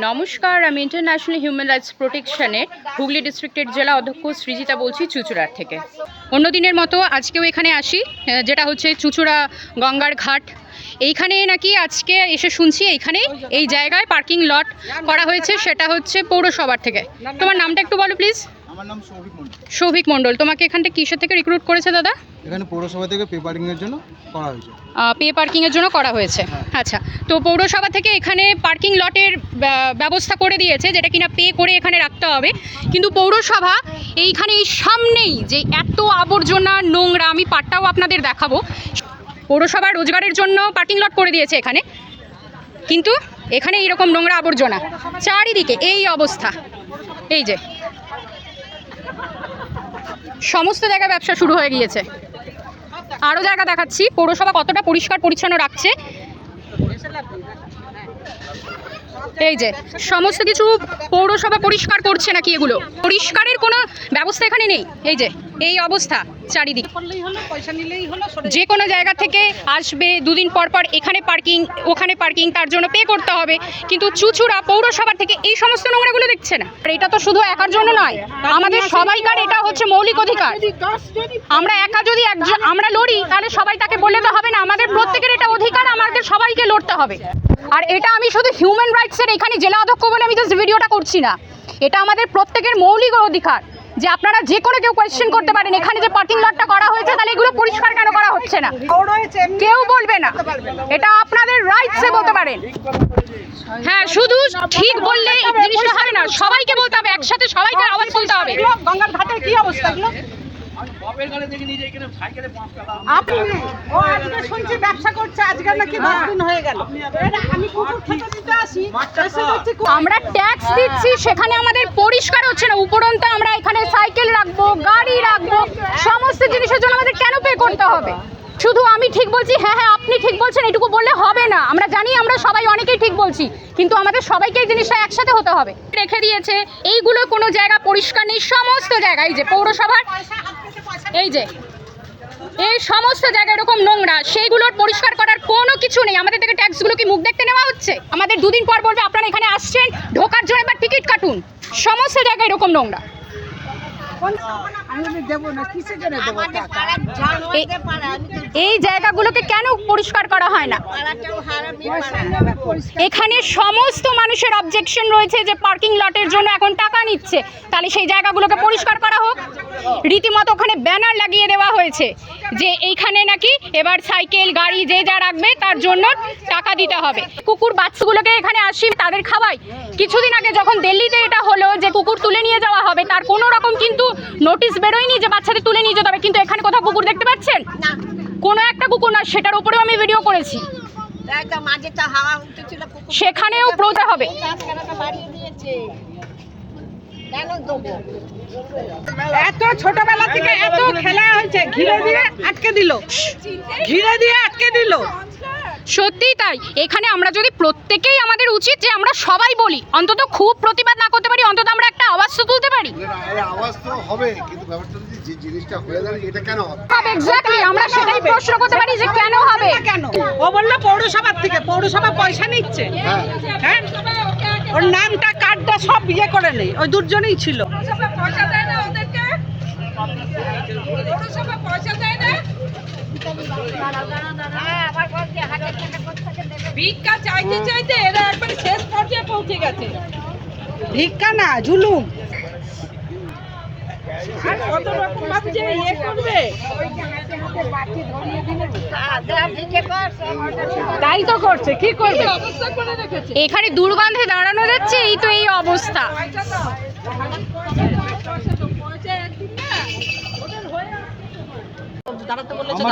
নমস্কার, আমি international human rights প্রোটেকশনের হুগলি ডিস্ট্রিক্টের জেলা অধ্যক্ষ সৃজিতা বলছি চুচুড়ার থেকে। অন্যদিনের মতো আজকেও এখানে আসি যেটা হচ্ছে চুচুড়া গঙ্গার ঘাট। এইখানে নাকি আজকে এসে শুনছি, এইখানে এই জায়গায় পার্কিং লট করা হয়েছে, সেটা হচ্ছে পৌরসভার থেকে। তোমার নামটা একটু বলো প্লিজ আমার নাম সৌভিক মন্ডল সৌভিক মণ্ডল তোমাকে এখানটা কিসের থেকে রিক্রুট করেছে দাদা? এখানে পৌরসভা থেকে পেপারিং এর জন্য করা হয়েছে। পে পার্কিংয়ের জন্য করা হয়েছে। আচ্ছা তো পৌরসভা থেকে এখানে পার্কিং লটের ব্যবস্থা করে দিয়েছে যেটা কিনা পে করে এখানে রাখতে হবে। কিন্তু পৌরসভা এইখানে এই সামনেই যে এত আবর্জনা নোংরা আমি পাটটাও আপনাদের দেখাবো। পৌরসভা রোজগারের জন্য পার্কিং লট করে দিয়েছে এখানে। কিন্তু এখানে এইরকম নোংরা আবর্জনা। চারিদিকে এই অবস্থা। এই যে সমস্ত জায়গায় ব্যবসা শুরু হয়ে গিয়েছে। আরও জায়গা দেখাচ্ছি, পৌরসভা কতটা পরিষ্কার পরিচ্ছন্ন রাখছে। এই যে, সমস্ত কিছু পৌরসভা পরিষ্কার করছে নাকি এগুলো? পরিষ্কারের কোনো ব্যবস্থা এখানে নেই। এই যে এই অবস্থা চারিদিক। যে কোনো জায়গা থেকে আসবে দুদিন পর পর এখানে পার্কিং ওখানে পার্কিং তার জন্য পে করতে হবে। কিন্তু চুচুড়া পৌরসভা থেকে এই সমস্ত নোংরাগুলো দেখছে না আর এটা তো শুধু একার জন্য নয় আমাদের সবাইকার এটা হচ্ছে মৌলিক অধিকার। আমরা একা যদি একজন আমরা লড়ি তাহলে সবাই তাকে বলে তো হবে না। আমাদের প্রত্যেকের এটা অধিকার আমাদের সবাইকে লড়তে হবে। আর এটা আমি শুধু হিউম্যান রাইটসের এখানে জেলা অধ্যক্ষ বলে আমি জাস্ট ভিডিওটা করছি না। এটা আমাদের প্রত্যেকের মৌলিক অধিকার। যে আপনারা যে কোনো কেউ কোয়েশ্চেন করতে পারেন এখানে যে পার্কিং লটটা করা হয়েছে তাহলে এগুলো পরিষ্কার কেন করা হচ্ছে না? কেউ বলবে না। এটা আপনাদের রাইটসে বলতে পারেন। হ্যাঁ শুধু ঠিক বললে জিনিসটা হবে না সবাইকে বলতে হবে একসাথে সবাইকে আওয়াজ তুলতে হবে। গঙ্গার ঘাটের কি অবস্থা এগুলো আপনি ও আজকে শুনছি ব্যবসা করছে আজকে নাকি দশ দিন হয়ে গেল। আমি কুকুর খেতে দিতে আসি এসে দেখছি কু- আমরা ট্যাক্স দিচ্ছি সেখানে আমাদের পরিষ্কার হচ্ছে না উপরন্ত আমরা এখানে সাইকেল রাখব গাড়ি রাখব সমস্ত জিনিসের জন্য আমাদের কেন পে করতে হবে। শুধু আমি ঠিক বলছি হ্যাঁ হ্যাঁ আপনি ঠিক বলছেন, এটুকু বললে হবে না। আমরা জানি আমরা সবাই অনেকেই ঠিক বলছি, কিন্তু আমাদের সবাইকে এই জিনিসটা একসাথে হতে হবে। রেখে দিয়েছে, এইগুলো কোনো জায়গা পরিষ্কার নেই, সমস্ত জায়গায় এই যে পৌরসভার, এই যে, এই সমস্ত জায়গা, এরকম নোংরা, সেইগুলোর পরিষ্কার করার কোনো কিছু নেই। আমাদের থেকে ট্যাক্সগুলো কি মুখ দেখতে নেওয়া হচ্ছে? আমাদের দুদিন পর বলবে, আপনারা এখানে আসছেন, ঢোকার জন্য এবার টিকিট কাটুন। সমস্ত জায়গায় এরকম নোংরা। এই- জায়গাগুলোকে কেন পরিষ্কার করা হয় না? এখানে সমস্ত মানুষের অবজেকশন রয়েছে যে পার্কিং লটের জন্য এখন টাকা নিচ্ছে। তাহলে সেই জায়গাগুলোকে পরিষ্কার করা হোক। রীতিমতো ওখানে ব্যানার লাগিয়ে দেওয়া হয়েছে যে এইখানে নাকি এবার সাইকেল গাড়ি যে যা রাখবে তার জন্য টাকা দিতে হবে। কুকুর বাচ্চাগুলোকে এখানে আসি, তাদের খাওয়াই। কিছুদিন আগে যখন দিল্লিতে এটা হলো যে কুকুর তুলে নিয়ে যাওয়া হবে তার কোনো রকম কিন্তু নোটিশ বেরোয়নি যে বাচ্চাদের তুলে নিয়ে যেতে হবে। কিন্তু এখানে কোথাও কুকুর দেখতে পাচ্ছেন? কোনো একটা কুকুর না সেটার উপরেও আমি ভিডিও করেছি। সেখানেও প্রোতে হবে। এত ছোটবেলা থেকে এত খেলা হয়েছে। ঘিরে দিয়ে আটকে দিল। ঘিরে দিয়ে আটকে দিল। সত্যিই তাই এখানে আমরা যদি প্রত্যেকেই আমাদের উচিত যে আমরা সবাই বলি অন্তত খুব প্রতিবাদ না করতে পারি অন্তত আমরা একটা আওয়াজ তো তুলতে পারি আওয়াজ তো হবে কিন্তু ব্যাপারটা যদি যে জিনিসটা হয়ে দাঁড়িয়ে এটা কেন হবে এক্স্যাক্টলি আমরা সেটাই প্রশ্ন করতে পারি যে কেন হবে কেন ও বলল পৌরসভার থেকে পৌরসভা পয়সা নিচ্ছে হ্যাঁ হ্যাঁ ওর নামটা কার্ডটা সব ইয়ে করে নেই ওই দুজনেই ছিল ভিক্ষা চাইতে চাইতে এরা একবারে শেষ পর্যায়ে পৌঁছে গেছে। ভিক্ষা না জুলুম আর কত রকম ভাবে যে ইয়ে করবে? তাই তো করছে কি কি করবে অবস্থা করে রেখেছে? এখানে দুর্গন্ধে দাঁড়ানো যাচ্ছে এই তো এই অবস্থা। দাঁড়াতে বলেছে